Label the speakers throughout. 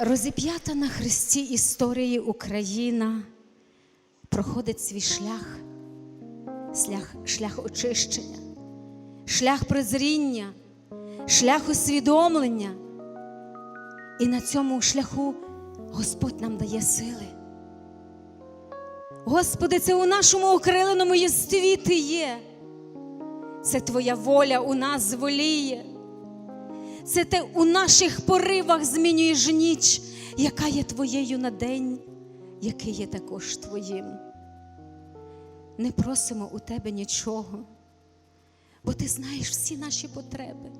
Speaker 1: Розіп'ята на хресті історії Україна проходить свій шлях, шлях, шлях очищення, шлях прозріння, шлях усвідомлення. І на цьому шляху Господь нам дає сили. Господи, це у нашому окриленому єстві Ти є. Це Твоя воля у нас зволіє. Це ти у наших поривах змінюєш ніч, яка є твоєю на день, який є також твоїм. Не просимо у тебе нічого, бо ти знаєш всі наші потреби,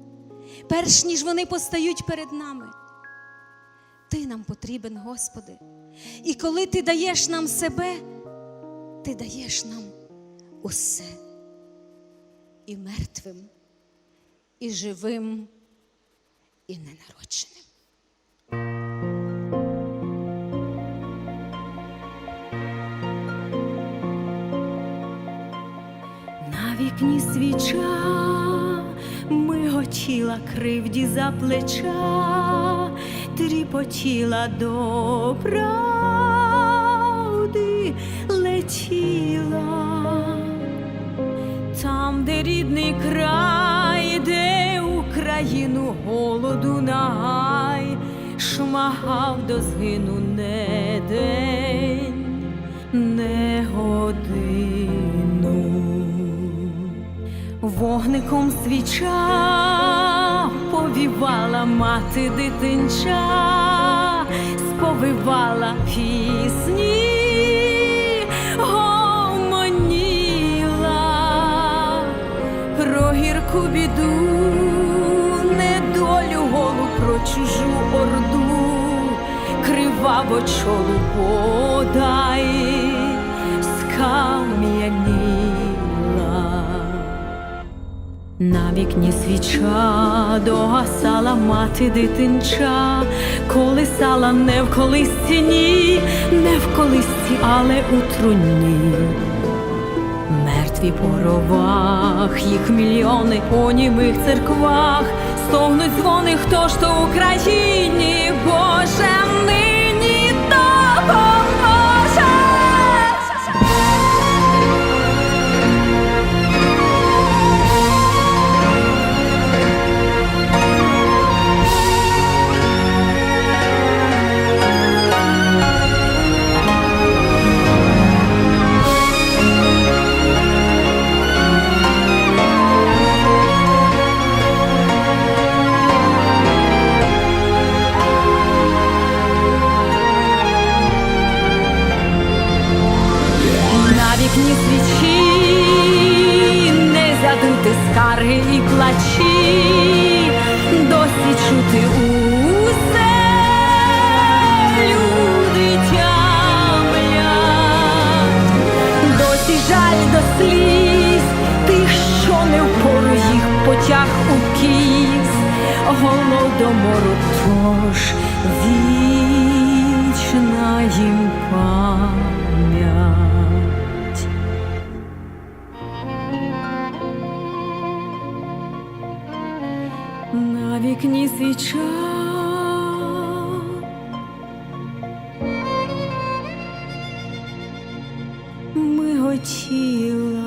Speaker 1: перш ніж вони постають перед нами. Ти нам потрібен, Господи. І коли Ти даєш нам себе, Ти даєш нам усе і мертвим, і живим і ненародженим.
Speaker 2: На вікні свіча миготіла кривді за плеча, тріпотіла до правди летіла. Там, де рідний край, шмагав до згину не день, не годину. Вогником свіча повівала мати дитинча, сповивала пісні, біду, недолю голу про чужу орду, криваво чолу подай, скам'яніла. На вікні свіча догасала мати дитинча, колисала не в колисці, ні, не в колисці, але у труні. Мертві по ровах, їх мільйони по німих церквах, стогнуть дзвони, хто ж то в Україні, скарги і плачі, досі чути усе. Люди тямлять, досі жаль до сліз. Тих, що не впору їх потяг у кіс, голодомору тож вічна їм пам'ять. На вікні свіча. Миготіла